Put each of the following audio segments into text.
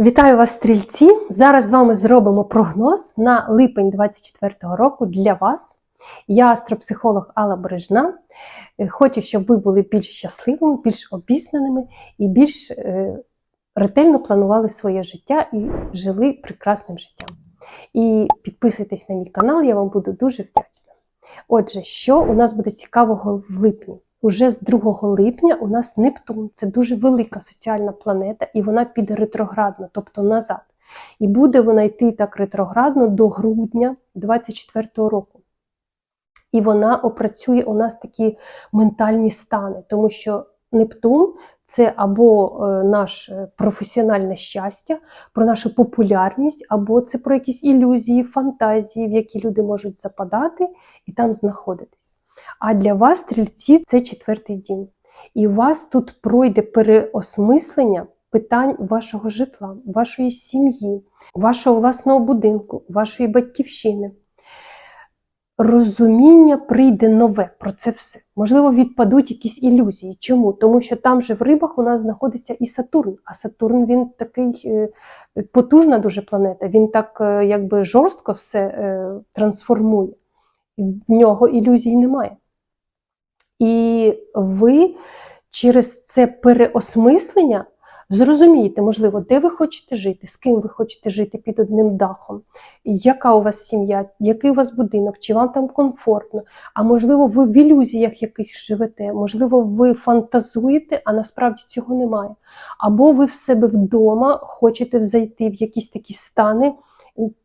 Вітаю вас, стрільці! Зараз з вами зробимо прогноз на липень 2024 року для вас. Я астропсихолог Алла Бережна. Е, Хочу, щоб ви були більш щасливими, більш обізнаними і більш е, ретельно планували своє життя і жили прекрасним життям. І підписуйтесь на мій канал, я вам буду дуже вдячна. Отже, що у нас буде цікавого в липні? Уже з 2 липня у нас Нептун це дуже велика соціальна планета, і вона піде ретроградно, тобто назад. І буде вона йти так ретроградно до грудня 2024 року. І вона опрацює у нас такі ментальні стани, тому що Нептун це або е, наше професіональне щастя, про нашу популярність, або це про якісь ілюзії, фантазії, в які люди можуть западати і там знаходитись. А для вас, стрільці, це четвертий дім. І у вас тут пройде переосмислення питань вашого житла, вашої сім'ї, вашого власного будинку, вашої батьківщини. Розуміння прийде нове про це все. Можливо, відпадуть якісь ілюзії. Чому? Тому що там же в рибах у нас знаходиться і Сатурн. А Сатурн він такий е, потужна дуже планета. Він так е, якби жорстко все е, трансформує. В нього ілюзій немає. І ви через це переосмислення зрозумієте, можливо, де ви хочете жити, з ким ви хочете жити під одним дахом, яка у вас сім'я, який у вас будинок, чи вам там комфортно, а можливо, ви в ілюзіях якихось живете, можливо, ви фантазуєте, а насправді цього немає. Або ви в себе вдома хочете зайти в якісь такі стани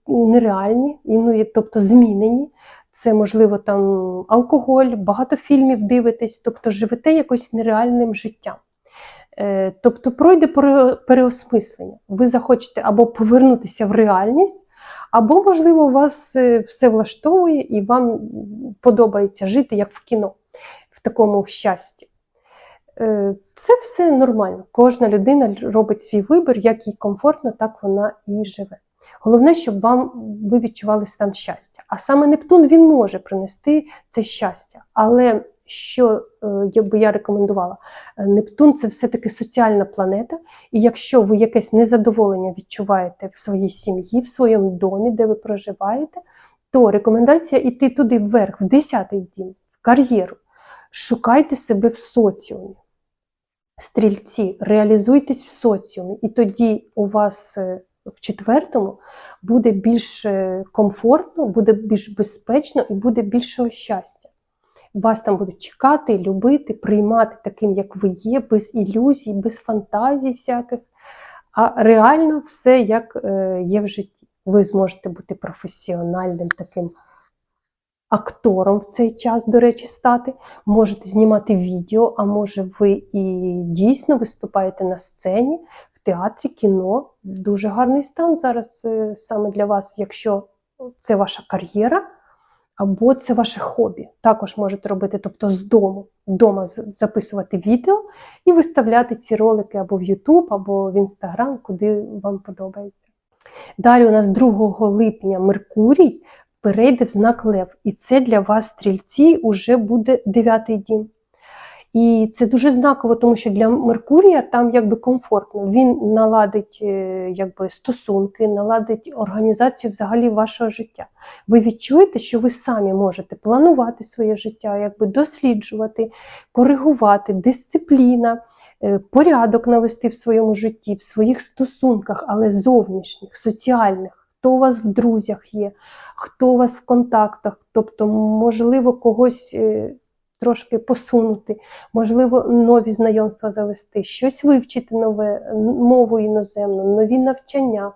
нереальні, ну, тобто змінені. Це, можливо, там алкоголь, багато фільмів дивитесь, тобто живете якось нереальним життям. Е, Тобто пройде переосмислення. Ви захочете або повернутися в реальність, або, можливо, вас е, все влаштовує і вам подобається жити як в кіно, в такому щасті. Е, Це все нормально. Кожна людина робить свій вибір, як їй комфортно, так вона і живе. Головне, щоб вам ви відчували стан щастя. А саме Нептун він може принести це щастя. Але що я би я рекомендувала, Нептун це все-таки соціальна планета, і якщо ви якесь незадоволення відчуваєте в своїй сім'ї, в своєму домі, де ви проживаєте, то рекомендація йти туди вверх, в 10-й дім, в кар'єру. Шукайте себе в соціумі. Стрільці, реалізуйтесь в соціумі, і тоді у вас в четвертому буде більш комфортно, буде більш безпечно і буде більшого щастя. Вас там будуть чекати, любити, приймати таким, як ви є, без ілюзій, без фантазій всяких. А реально все як є в житті. Ви зможете бути професіональним таким актором в цей час, до речі, стати. Можете знімати відео, а може, ви і дійсно виступаєте на сцені, театрі, кіно. Дуже гарний стан зараз саме для вас, якщо це ваша кар'єра. Або це ваше хобі. Також можете робити, тобто з дому, вдома записувати відео і виставляти ці ролики або в YouTube, або в Instagram, куди вам подобається. Далі у нас 2 липня Меркурій перейде в знак Лев. І це для вас, стрільці, уже буде 9-й дім. І це дуже знаково, тому що для Меркурія там якби комфортно. Він наладить якби, стосунки, наладить організацію взагалі вашого життя. Ви відчуєте, що ви самі можете планувати своє життя, якби досліджувати, коригувати, дисципліна, порядок навести в своєму житті, в своїх стосунках, але зовнішніх, соціальних. Хто у вас в друзях є, хто у вас в контактах, тобто, можливо, когось трошки посунути, можливо, нові знайомства завести, щось вивчити нове, мову іноземну, нові навчання.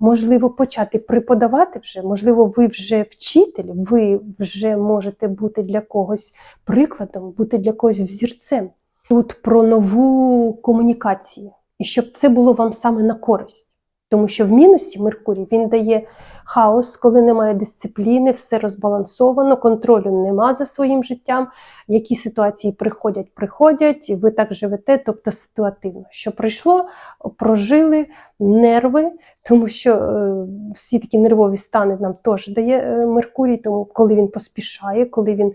Можливо, почати преподавати вже, можливо, ви вже вчитель, ви вже можете бути для когось прикладом, бути для когось взірцем. Тут про нову комунікацію, і щоб це було вам саме на користь. Тому що в мінусі Меркурій він дає хаос, коли немає дисципліни, все розбалансовано, контролю нема за своїм життям. Які ситуації приходять, приходять, ви так живете, тобто ситуативно. Що прийшло, прожили нерви, тому що е, всі такі нервові стани нам теж дає е, Меркурій, тому коли він поспішає, коли він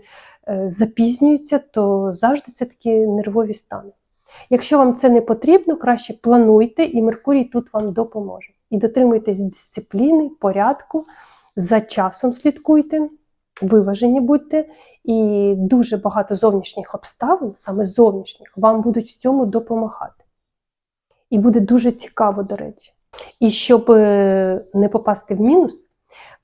е, запізнюється, то завжди це такі нервові стани. Якщо вам це не потрібно, краще плануйте, і Меркурій тут вам допоможе. І дотримуйтесь дисципліни, порядку, за часом слідкуйте, виважені будьте, і дуже багато зовнішніх обставин, саме зовнішніх, вам будуть в цьому допомагати. І буде дуже цікаво, до речі. І щоб е, не попасти в мінус,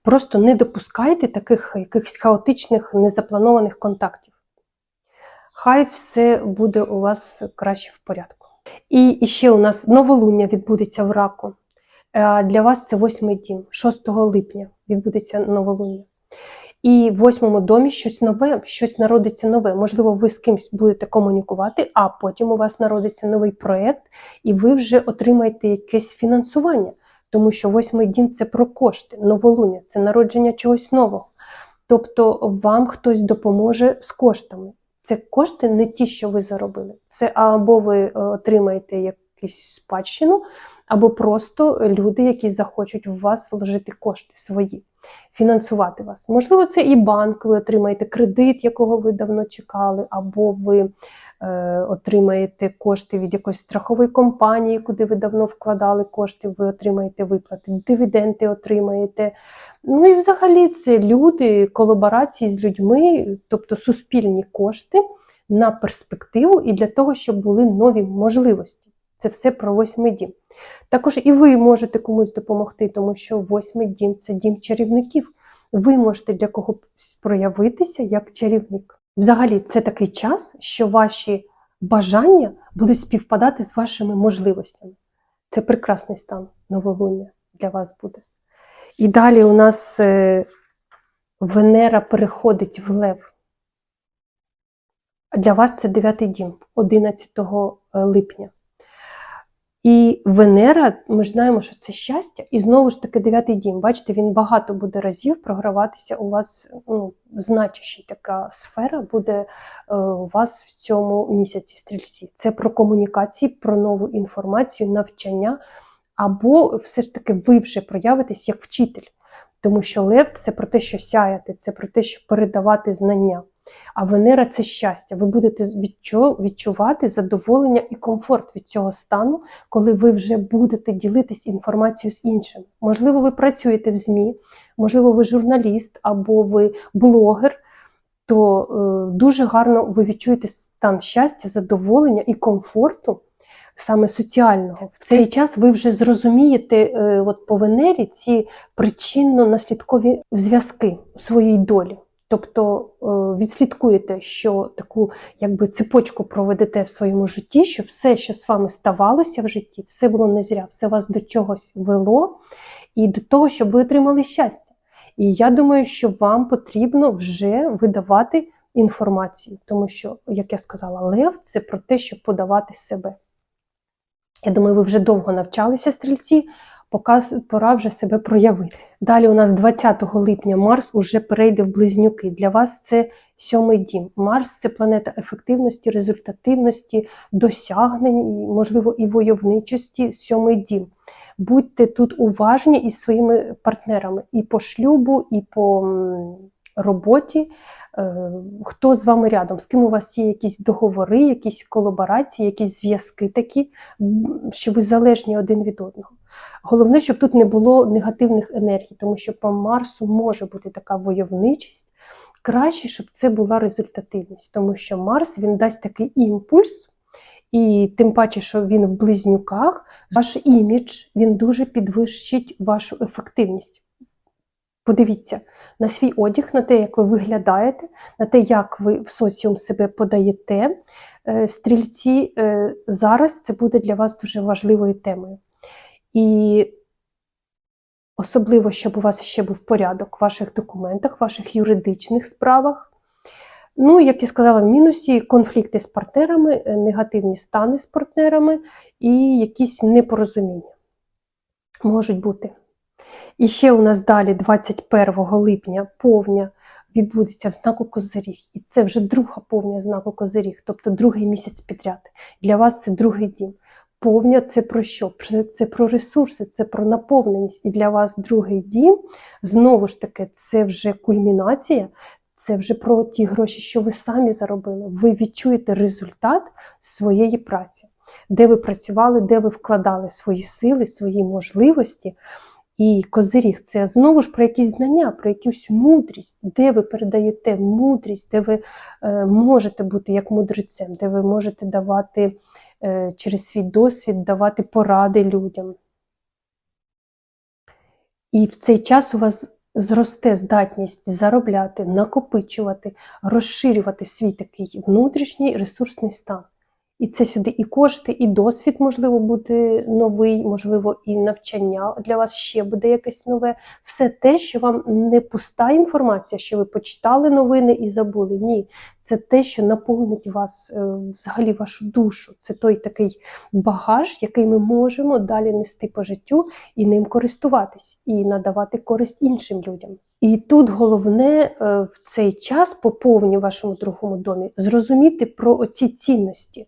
просто не допускайте таких якихось хаотичних, незапланованих контактів. Хай все буде у вас краще в порядку. І, ще у нас новолуння відбудеться в раку. Е, Для вас це восьмий дім, 6 липня відбудеться новолуння. І в восьмому домі щось нове, щось народиться нове. Можливо, ви з кимось будете комунікувати, а потім у вас народиться новий проєкт, і ви вже отримаєте якесь фінансування. Тому що восьмий дім це про кошти, новолуння, це народження чогось нового. Тобто вам хтось допоможе з коштами. Це кошти не ті, що ви заробили. Це або ви отримаєте отримаєте якусь спадщину, або просто люди, які захочуть в вас вложити кошти свої, фінансувати вас. Можливо, це і банк, ви отримаєте кредит, якого ви давно чекали, або ви е, отримаєте кошти від якоїсь страхової компанії, куди ви давно вкладали кошти, ви отримаєте виплати, дивіденди отримаєте. Ну і взагалі це люди, колаборації з людьми, тобто суспільні кошти на перспективу і для того, щоб були нові можливості. Це все про восьмий дім. Також і ви можете комусь допомогти, тому що восьмий дім це дім чарівників. Ви можете для когось проявитися як чарівник. Взагалі, це такий час, що ваші бажання будуть співпадати з вашими можливостями. Це прекрасний стан новолуння для вас буде. І далі у нас е, Венера переходить в Лев. Для вас це дев'ятий дім 11 липня. І Венера, ми ж знаємо, що це щастя, і знову ж таки дев'ятий дім. Бачите, він багато буде разів програватися у вас, ну, значуща така сфера буде е, у вас в цьому місяці стрільці. Це про комунікації, про нову інформацію, навчання, або все ж таки ви вже проявитесь як вчитель. Тому що лев це про те, що сяяти, це про те, що передавати знання. А Венера це щастя. Ви будете відчувати задоволення і комфорт від цього стану, коли ви вже будете ділитись інформацією з іншими. Можливо, ви працюєте в ЗМІ, можливо, ви журналіст або ви блогер, то е, дуже гарно ви відчуєте стан щастя, задоволення і комфорту. Саме соціального в цей час ви вже зрозумієте е, от по Венері ці причинно-наслідкові зв'язки у своїй долі. Тобто е, відслідкуєте, що таку якби цепочку проведете в своєму житті, що все, що з вами ставалося в житті, все було не зря, все вас до чогось вело і до того, щоб ви отримали щастя. І я думаю, що вам потрібно вже видавати інформацію, тому що, як я сказала, лев це про те, щоб подавати себе. Я думаю, ви вже довго навчалися стрільці, пора вже себе проявити. Далі у нас 20 липня Марс уже перейде в близнюки. Для вас це сьомий дім. Марс це планета ефективності, результативності, досягнень, можливо, і войовничості, сьомий дім. Будьте тут уважні із своїми партнерами і по шлюбу, і по роботі, е, хто з вами рядом, з ким у вас є якісь договори, якісь колаборації, якісь зв'язки такі, що ви залежні один від одного. Головне, щоб тут не було негативних енергій, тому що по Марсу може бути така войовничість. Краще, щоб це була результативність, тому що Марс він дасть такий імпульс, і тим паче, що він в близнюках, ваш імідж він дуже підвищить вашу ефективність. Подивіться на свій одяг, на те, як ви виглядаєте, на те, як ви в соціум себе подаєте. Е, стрільці е, зараз це буде для вас дуже важливою темою. І особливо, щоб у вас ще був порядок в ваших документах, в ваших юридичних справах. Ну, як я сказала, в мінусі конфлікти з партнерами, е, негативні стани з партнерами і якісь непорозуміння можуть бути. І ще у нас далі, 21 липня, повня відбудеться в знаку Козиріг. І це вже друга повня знаку Козиріг, тобто другий місяць підряд. Для вас це другий дім. Повня це про що? Це про ресурси, це про наповненість. І для вас другий дім, знову ж таки, це вже кульмінація, це вже про ті гроші, що ви самі заробили. Ви відчуєте результат своєї праці, де ви працювали, де ви вкладали свої сили, свої можливості. І козиріг це знову ж про якісь знання, про якусь мудрість, де ви передаєте мудрість, де ви е, можете бути як мудрецем, де ви можете давати е, через свій досвід, давати поради людям. І в цей час у вас зросте здатність заробляти, накопичувати, розширювати свій такий внутрішній ресурсний стан. І це сюди і кошти, і досвід, можливо, буде новий, можливо, і навчання для вас ще буде якесь нове. Все те, що вам не пуста інформація, що ви почитали новини і забули. Ні, це те, що наповнить вас, е, взагалі вашу душу. Це той такий багаж, який ми можемо далі нести по життю і ним користуватись, і надавати користь іншим людям. І тут головне е, в цей час, по повні вашому другому домі, зрозуміти про оці цінності,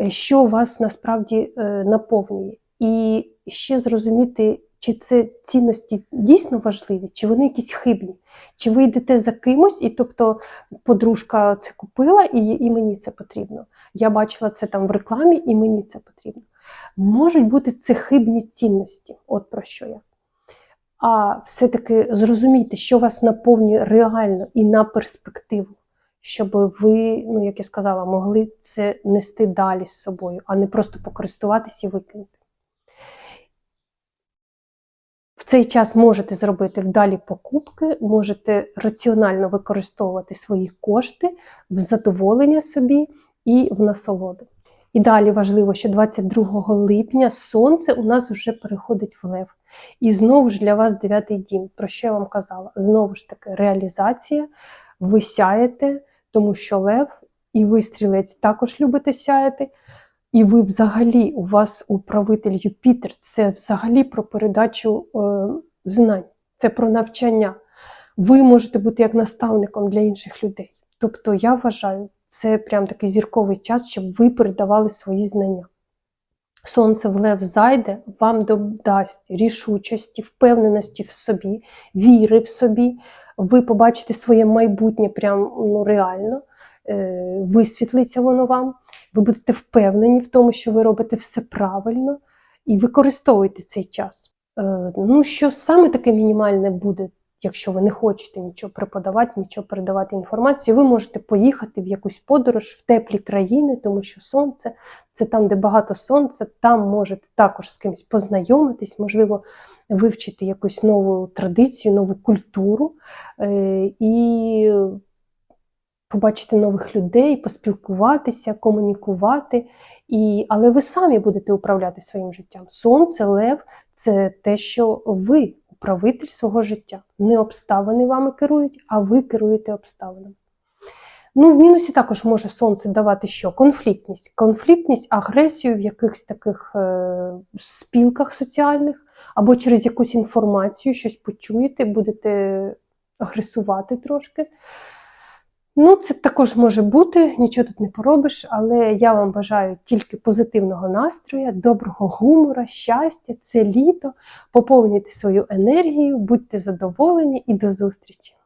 е, що вас насправді е, наповнює. І ще зрозуміти, чи це цінності дійсно важливі, чи вони якісь хибні, чи ви йдете за кимось, і тобто подружка це купила, і, і мені це потрібно. Я бачила це там в рекламі, і мені це потрібно. Можуть бути це хибні цінності, от про що я а все-таки зрозумійте, що вас наповнює реально і на перспективу, щоб ви, ну як я сказала, могли це нести далі з собою, а не просто покористуватися і викинути. В цей час можете зробити вдалі покупки, можете раціонально використовувати свої кошти в задоволення собі і в насолоду. І далі важливо, що 22 липня сонце у нас вже переходить в лев. І знову ж для вас дев'ятий дім, про що я вам казала? Знову ж таки, реалізація, ви сяєте, тому що лев і ви стрілець також любите сяяти. І ви взагалі, у вас управитель Юпітер, це взагалі про передачу е, знань, це про навчання. Ви можете бути як наставником для інших людей. Тобто, я вважаю, це прям такий зірковий час, щоб ви передавали свої знання. Сонце в лев зайде, вам додасть рішучості, впевненості в собі, віри в собі. Ви побачите своє майбутнє прям ну, реально, е, висвітлиться воно вам. Ви будете впевнені в тому, що ви робите все правильно і використовуєте цей час. Е, ну, що саме таке мінімальне буде Якщо ви не хочете нічого преподавати, нічого передавати інформацію, ви можете поїхати в якусь подорож в теплі країни, тому що сонце це там, де багато сонця, там можете також з кимось познайомитись, можливо, вивчити якусь нову традицію, нову культуру е, і побачити нових людей, поспілкуватися, комунікувати. І, Але ви самі будете управляти своїм життям. Сонце, лев це те, що ви управитель свого життя. Не обставини вами керують, а ви керуєте обставинами. Ну, в мінусі також може сонце давати що? Конфліктність. Конфліктність, агресію в якихось таких е, спілках соціальних, або через якусь інформацію, щось почуєте, будете агресувати трошки. Ну, це також може бути, нічого тут не поробиш, але я вам бажаю тільки позитивного настрою, доброго гумора, щастя, це літо. Поповнюйте свою енергію, будьте задоволені і до зустрічі!